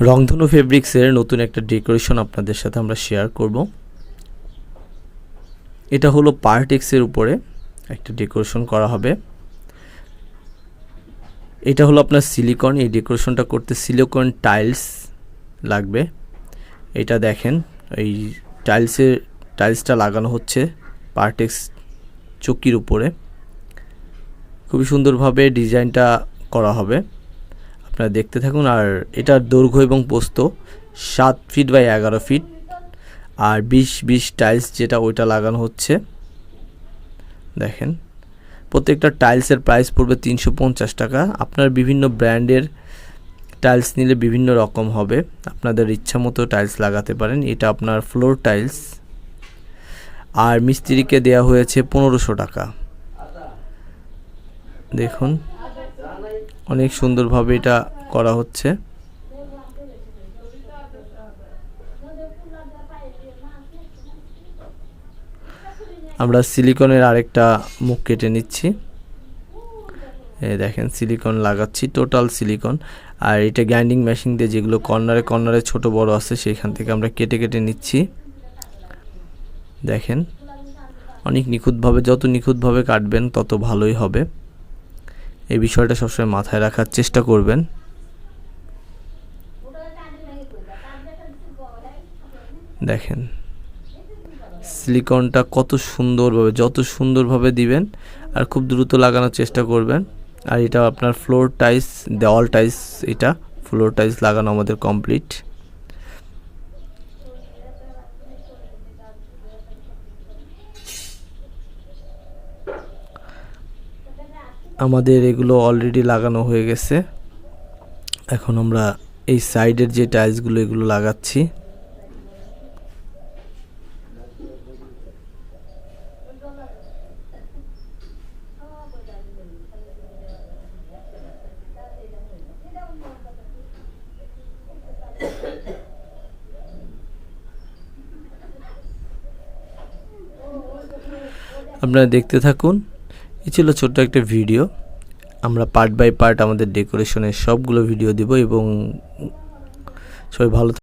রংধনু ফেব্রিক্সের নতুন একটা ডেকোরেশন আপনাদের সাথে আমরা শেয়ার করব। এটা হলো পার্টেক্সের উপরে একটা ডেকোরেশন করা হবে। এটা হলো আপনার সিলিকন এই ডেকোরেশনটা করতে সিলিকন টাইলস লাগবে। এটা দেখেন, এই টাইলসের টাইলসটা লাগানো হচ্ছে পার্টেক্স চকির উপরে। খুবই সুন্দরভাবে ডিজাইনটা করা হবে। আপনারা দেখতে থাকুন, আর এটার দৈর্ঘ্য এবং পোস্ত সাত ফিট বাই এগারো ফিট আর বিশ বিশ টাইলস যেটা ওইটা লাগানো হচ্ছে। দেখেন, প্রত্যেকটা টাইলসের প্রাইস পড়বে তিনশো পঞ্চাশ টাকা। আপনার বিভিন্ন ব্র্যান্ডের টাইলস নিলে বিভিন্ন রকম হবে। আপনাদের ইচ্ছা মতো টাইলস লাগাতে পারেন। এটা আপনার ফ্লোর টাইলস আর মিস্ত্রিকে দেওয়া হয়েছে পনেরোশো টাকা। দেখুন অনেক সুন্দরভাবে এটা করা হচ্ছে। আমরা সিলিকনের আরেকটা মুখ কেটে নিচ্ছি। দেখেন, সিলিকন লাগাচ্ছি, টোটাল সিলিকন। আর এটা গ্রাইন্ডিং মেশিন দিয়ে যেগুলো কর্নারে কর্নারে ছোট বড় আছে, সেখান থেকে আমরা কেটে কেটে নিচ্ছি। দেখেন, অনেক নিখুঁতভাবে, যত নিখুঁতভাবে কাটবেন, তত ভালোই হবে। এই বিষয়টা সবসময় মাথায় রাখার চেষ্টা করবেন। দেখেন সিলিকনটা কত সুন্দরভাবে, যত সুন্দরভাবে দিবেন আর খুব দ্রুত লাগানোর চেষ্টা করবেন। আর এটা আপনার ফ্লোর টাইলস দেওয়াল টাইলস এটা ফ্লোর টাইলস লাগানো আমাদের কমপ্লিট আমাদের এগুলো অলরেডি লাগানো হয়ে গেছে। এখন আমরা এই সাইডের যে টাইলসগুলো এগুলো লাগাচ্ছি। আপনারা দেখতে থাকুন। এই ছিল ছোট্ট একটা ভিডিও। আমরা পার্ট বাই পার্ট আমাদের ডেকোরেশনের সবগুলো ভিডিও দিব এবং সবাই ভালো